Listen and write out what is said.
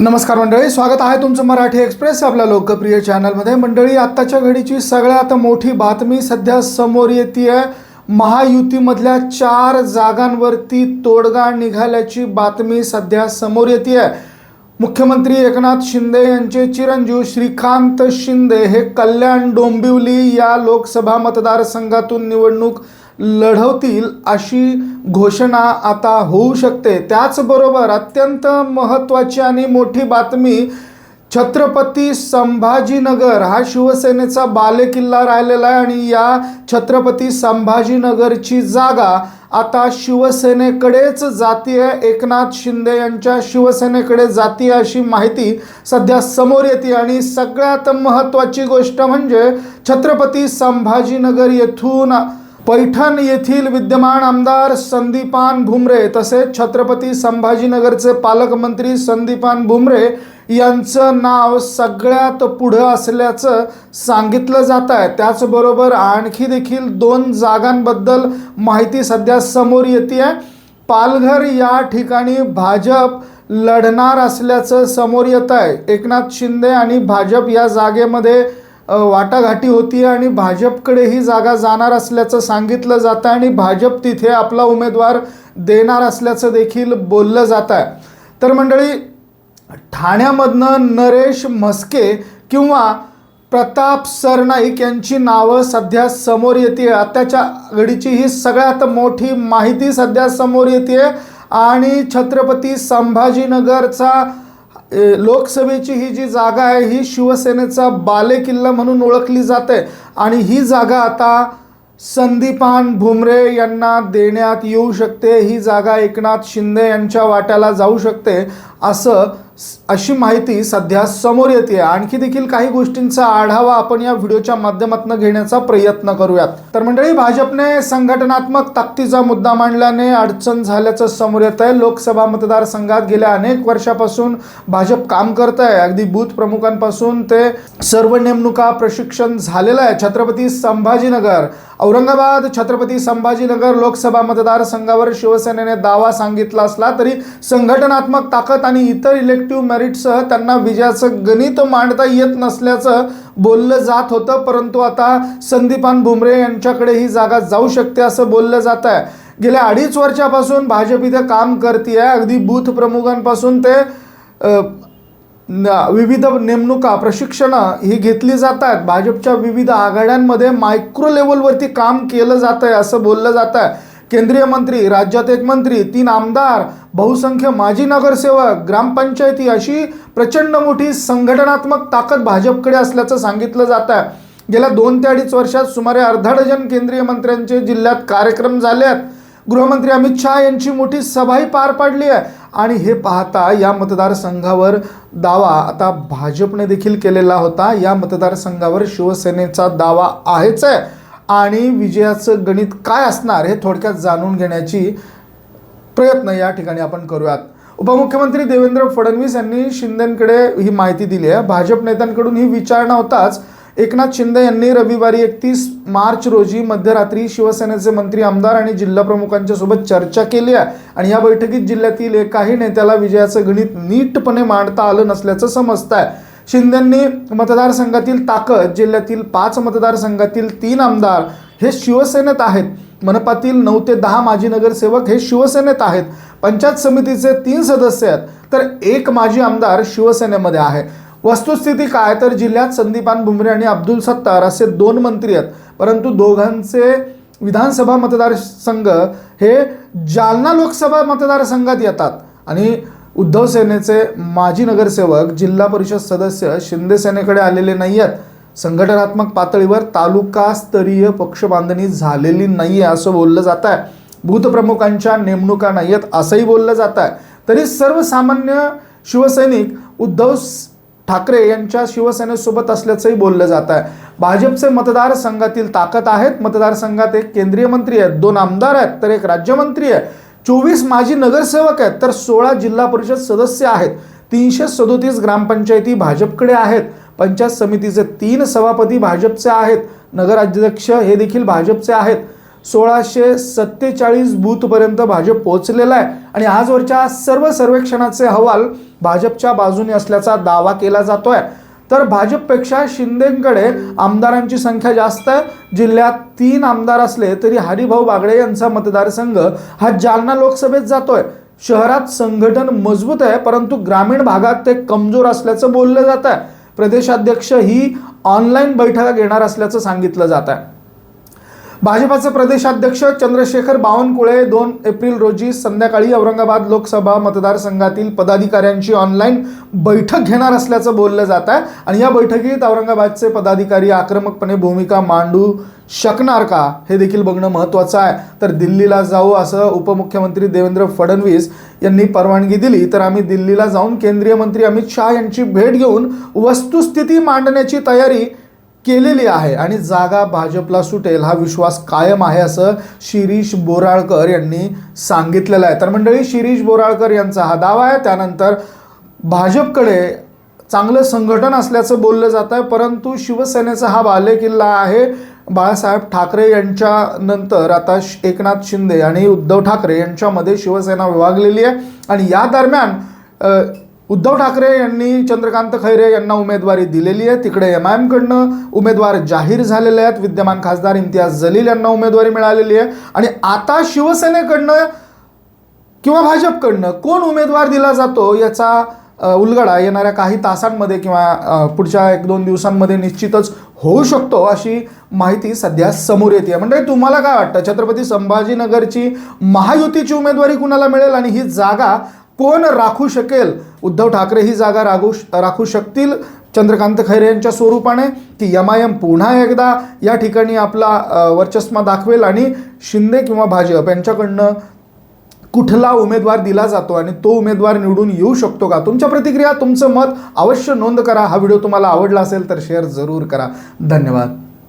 नमस्कार मंडळी स्वागत आहे तुमचं मराठी एक्सप्रेस आपल्या लोकप्रिय चॅनलमध्ये. मंडळी आत्ताच्या घडीची सगळ्यात मोठी बातमी सध्या समोर येते महायुतीमधल्या चार जागांवरती तोडगा निघाल्याची बातमी सध्या समोर येते मुख्यमंत्री एकनाथ शिंदे यांचे चिरंजीव श्रीकांत शिंदे हे कल्याण डोंबिवली या लोकसभा मतदारसंघातून निवडणूक लढवतील अशी घोषणा आता होऊ शकते. त्याचबरोबर अत्यंत महत्त्वाची आणि मोठी बातमी छत्रपती संभाजीनगर हा शिवसेनेचा बालेकिल्ला राहिलेला आहे आणि या छत्रपती संभाजीनगरची जागा आता शिवसेनेकडेच जातीय एकनाथ शिंदे यांच्या शिवसेनेकडे जातीय अशी माहिती सध्या समोर येते. आणि सगळ्यात महत्त्वाची गोष्ट म्हणजे छत्रपती संभाजीनगर येथून पैठण येथील विद्यमान आमदार संदीपान भुमरे तसेच छत्रपती संभाजीनगरचे पालकमंत्री संदीपान भुमरे यांचं नाव सगळ्यात पुढं असल्याचं सांगितलं जात आहे. त्याचबरोबर आणखी देखील दोन जागांबद्दल माहिती सध्या समोर येते आहे पालघर या ठिकाणी भाजप लढणार असल्याचं समोर येत आहे. एकनाथ शिंदे आणि भाजप या जागेमध्ये वाटाघाटी होती आणि भाजपकडे ही जागा जाणार असल्याचं सांगितलं जातं आणि भाजप तिथे आपला उमेदवार देणार असल्याचं देखील बोललं जात. आहे तर मंडळी ठाण्यामधनं नरेश म्हस्के किंवा प्रताप सरनाईक यांची नावं सध्या समोर येते आत्ताच्या घडीची ही सगळ्यात मोठी माहिती सध्या समोर येते आणि छत्रपती संभाजीनगरचा लोकसभेची ही जी जागा आहे ही शिवसेनेचा बालेकिल्ला म्हणून ओळखली जाते. आणि ही जागा आता संदीपान भुमरे यांना देण्यात येऊ शकते. ही जागा एकनाथ शिंदे यांच्या वाट्याला जाऊ शकते. असं अशी माहिती सध्या समोर येते. आणखी देखील काही गोष्टींचा आढावा आपण या व्हिडिओच्या माध्यमातून घेण्याचा प्रयत्न करूयात. तर मंडळी भाजपने संघटनात्मक ताकदीचा मुद्दा मांडल्याने अडचण झाल्याचं समोर येत आहे लोकसभा मतदारसंघात गेल्या अनेक वर्षापासून भाजप काम करत आहे अगदी बूथ प्रमुखांपासून ते सर्व नेमणुका प्रशिक्षण झालेलं आहे. छत्रपती संभाजीनगर औरंगाबाद छत्रपती संभाजीनगर लोकसभा मतदारसंघावर शिवसेनेने दावा सांगितला असला तरी संघटनात्मक ताकद आणि इतर इलेक्टिव्ह मेरिटसह त्यांना विजयाचं गणित मांडता येत नसल्याचं बोललं जात होतं परंतु आता संदीपान भुमरे यांच्याकडे ही जागा जाऊ शकते असं बोललं जात आहे. गेल्या अडीच वर्षापासून भाजप इथे काम करते आहे अगदी बूथ प्रमुखांपासून ते विविध नेमणुका प्रशिक्षणं ही घेतली जात आहेत. भाजपच्या विविध आघाड्यांमध्ये मायक्रो लेवलवरती काम केलं जात आहे असं बोललं जात आहे. केंद्रीय मंत्री राज्यात एक मंत्री तीन आमदार बहुसंख्य माजी नगरसेवक ग्रामपंचायती अशी प्रचंड मोठी संघटनात्मक ताकद भाजपकडे असल्याचं सांगितलं जात आहे. गेल्या दोन ते अडीच वर्षात सुमारे अर्धा डझन केंद्रीय मंत्र्यांचे जिल्ह्यात कार्यक्रम झाले आहेत. गृहमंत्री अमित शहा यांची मोठी सभाही पार पाडली आहे. आणि हे पाहता या मतदारसंघावर दावा आता भाजपने देखील केलेला होता. या मतदारसंघावर शिवसेनेचा दावा आहेच आहे. आणि विजयाचं गणित काय असणार हे थोडक्यात जाणून घेण्याची प्रयत्न या ठिकाणी आपण करूयात. उपमुख्यमंत्री देवेंद्र फडणवीस यांनी शिंदेकडे ही माहिती दिली आहे. भाजप नेत्यांकडून ही विचारणा होताच एकनाथ शिंदे यांनी रविवारी एकतीस मार्च रोजी मध्यरात्री शिवसेनेचे मंत्री आमदार आणि जिल्हा प्रमुखांच्या सोबत चर्चा केली आहे. आणि या बैठकीत जिल्ह्यातील एकाही नेत्याला विजयाचं गणित नीटपणे मांडता आलं नसल्याचं समजत आहे शिंदेंनी मतदारसंघातील ताकद जिल्ह्यातील पाच मतदारसंघातील तीन आमदार हे शिवसेनेत आहेत. मनपातील नऊ ते दहा माजी नगरसेवक हे शिवसेनेत आहेत. पंचायत समितीचे तीन सदस्य आहेत. तर एक माजी आमदार शिवसेनेमध्ये आहे. वस्तुस्थिती काय? तर जिल्ह्यात संदीपान भुमरे आणि अब्दुल सत्तार असे दोन मंत्री आहेत. परंतु दोघांचे विधानसभा मतदारसंघ हे जालना लोकसभा मतदारसंघात येतात. आणि उद्धव सेनेचे माजी नगरसेवक जिल्हा परिषद सदस्य शिंदे सेनेकडे आलेले नाही आहेत संघटनात्मक पातळीवर तालुकास्तरीय पक्ष बांधणी झालेली नाही आहे असं बोललं जात आहे बूथप्रमुखांच्या नेमणुका नाही आहेत असंही बोललं जात आहे तरी सर्वसामान्य शिवसैनिक उद्धव ठाकरे यांच्या शिवसेनेसोबत असल्याचंही बोललं जात आहे भाजपचे मतदारसंघातील ताकद आहेत. मतदारसंघात एक केंद्रीय मंत्री आहेत दोन आमदार आहेत तर एक राज्यमंत्री आहे. चोवीस माजी नगरसेवक आहेत तर सोळा जिल्हा परिषद सदस्य आहेत. तीनशे सदोतीस ग्रामपंचायती भाजपकडे आहेत. पंचायत समितीचे तीन सभापती भाजपचे आहेत. नगराध्यक्ष हे देखील भाजपचे आहेत. सोळाशे सत्तेचाळीस बूथपर्यंत भाजप पोहोचलेला आहे आणि आजवरच्या सर्व सर्वेक्षणाचे अहवाल भाजपच्या बाजूने असल्याचा दावा केला जातोय. तर भाजपपेक्षा शिंदेकडे आमदारांची संख्या जास्त आहे. जिल्ह्यात तीन आमदार असले तरी हरिभाऊ बागडे यांचा मतदारसंघ हा जालना लोकसभेत जातोय. शहरात संघटन मजबूत आहे परंतु ग्रामीण भागात ते कमजोर असल्याचं बोललं जात आहे प्रदेशाध्यक्ष ही ऑनलाईन बैठका घेणार असल्याचं सांगितलं जात आहे भाजपाचे प्रदेशाध्यक्ष चंद्रशेखर बावनकुळे दोन एप्रिल रोजी संध्याकाळी औरंगाबाद लोकसभा मतदारसंघातील पदाधिकाऱ्यांची ऑनलाईन बैठक घेणार असल्याचं बोललं जात आहे. आणि या बैठकीत औरंगाबादचे पदाधिकारी आक्रमकपणे भूमिका मांडू शकणार का हे देखील बघणं महत्त्वाचं आहे. तर दिल्लीला जाऊ असं उपमुख्यमंत्री देवेंद्र फडणवीस यांनी परवानगी दिली. तर आम्ही दिल्लीला जाऊन केंद्रीय मंत्री अमित शहा यांची भेट घेऊन वस्तुस्थिती मांडण्याची तयारी केलेली आहे आणि जागा भाजपला सुटेल हा विश्वास कायम आहे असं शिरीष बोराळकर यांनी सांगितलेलं आहे. तर मंडळी शिरीष बोराळकर यांचा हा दावा आहे. त्यानंतर भाजपकडे चांगलं संघटन असल्याचं बोललं जात आहे परंतु शिवसेनेचा हा बालेकिल्ला आहे. बाळासाहेब ठाकरे यांच्या नंतर आता श- एकनाथ शिंदे आणि उद्धव ठाकरे यांच्यामध्ये शिवसेना विभागलेली आहे. आणि या दरम्यान उद्धव ठाकरे यांनी चंद्रकांत खैरे यांना उमेदवारी दिलेली आहे. तिकडे एम आय एमकडनं उमेदवार जाहीर झालेले आहेत. विद्यमान खासदार इम्तियाज जलील यांना उमेदवारी मिळालेली आहे. आणि आता शिवसेनेकडनं किंवा भाजपकडनं कोण उमेदवार दिला जातो याचा उलगडा येणाऱ्या काही तासांमध्ये किंवा पुढच्या एक दोन दिवसांमध्ये निश्चितच होऊ शकतो अशी माहिती सध्या समोर येते. म्हणजे तुम्हाला काय वाटतं? छत्रपती संभाजीनगरची महायुतीची उमेदवारी कुणाला मिळेल? आणि ही जागा कोण राखू शकेल? उद्धव ठाकरे ही जागा राखू राखू शकतील? चंद्रकांत खैरे यांच्या स्वरूपाने की यमायम आय एम पुन्हा एकदा या ठिकाणी आपला वर्चस्मा वर्चस्व दाखवेल आणि शिंदे किंवा भाजप यांच्याकडनं कुठला उमेदवार दिला जातो आणि तो उमेदवार निवडून येऊ शकतो का? तुमच्या प्रतिक्रिया तुमचं मत अवश्य नोंद करा. हा व्हिडिओ तुम्हाला आवडला असेल तर शेअर जरूर करा. धन्यवाद.